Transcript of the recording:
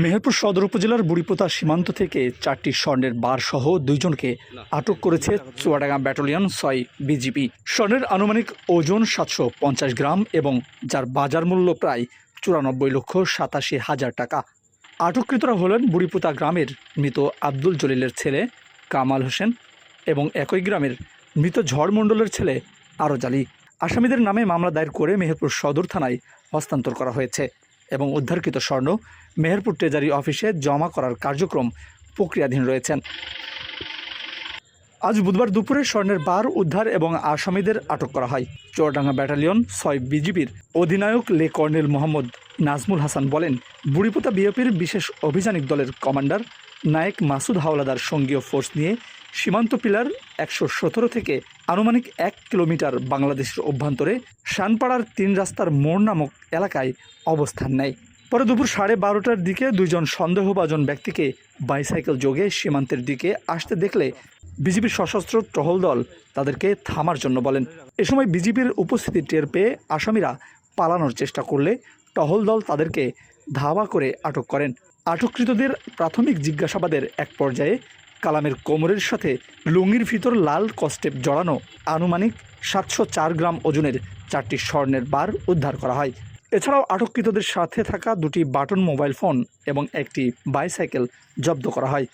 মেহেরপুর সদর উপজেলার বুড়িপোতা সীমান্ত থেকে চারটি স্বর্ণের বার সহ দুইজনকে আটক করেছে চুয়াডাঙ্গা ব্যাটালিয়ন ছয় বিজিবি। স্বর্ণের আনুমানিক ওজন সাতশো পঞ্চাশ গ্রাম এবং যার বাজার মূল্য প্রায় চুরানব্বই লক্ষ সাতাশি হাজার টাকা। আটককৃতরা হলেন বুড়িপোতা গ্রামের মৃত আব্দুল জলিলের ছেলে কামাল হোসেন এবং একই গ্রামের মৃত ঝড় মণ্ডলের ছেলে আরজ আলী। আসামিদের নামে মামলা দায়ের করে মেহেরপুর সদর থানায় হস্তান্তর করা হয়েছে। এবং উদ্ধারকৃত স্বর্ণ মেহেরপুর ট্রেজারি অফিসে জমা করার কার্যক্রম প্রক্রিয়াধীন রয়েছেন। আজ বুধবার দুপুরে স্বর্ণের বার উদ্ধার এবং আসামিদের আটক করা হয়। চোরডাঙ্গা ব্যাটালিয়ন ছয় বিজিবির অধিনায়ক লে কর্নেল মোহাম্মদ নাজমুল হাসান বলেন, বুড়িপোতা বিএপির বিশেষ অভিযানিক দলের কমান্ডার নায়েক মাসুদ হাওলাদার সঙ্গীয় ফোর্স নিয়ে সীমান্ত পিলার একশো সতেরো থেকে আনুমানিক এক কিলোমিটার বাংলাদেশের অভ্যন্তরে শানপাড়ার তিন রাস্তার মোড় নামক এলাকায় অবস্থান নেয়। পরে দুপুর সাড়ে বারোটার দিকে দুইজন সন্দেহভাজন ব্যক্তিকে বাইসাইকেল যোগে সীমান্তের দিকে আসতে দেখলে বিজিবির সশস্ত্র টহল দল তাদেরকে থামার জন্য বলেন। এ সময় বিজিবির উপস্থিতি টের পেয়ে আসামিরা পালানোর চেষ্টা করলে টহল দল তাদেরকে ধাওয়া করে আটক করেন। আটককৃতদের প্রাথমিক জিজ্ঞাসাবাদের এক পর্যায়ে কালামের কোমরের সাথে লুঙ্গির ভিতর লাল কস্টেপ জড়ানো আনুমানিক সাতশো চার গ্রাম ওজনের চারটি স্বর্ণের বার উদ্ধার করা হয়। এছাড়াও আটককৃতদের সাথে থাকা দুটি বাটন মোবাইল ফোন এবং একটি বাইসাইকেল জব্দ করা হয়।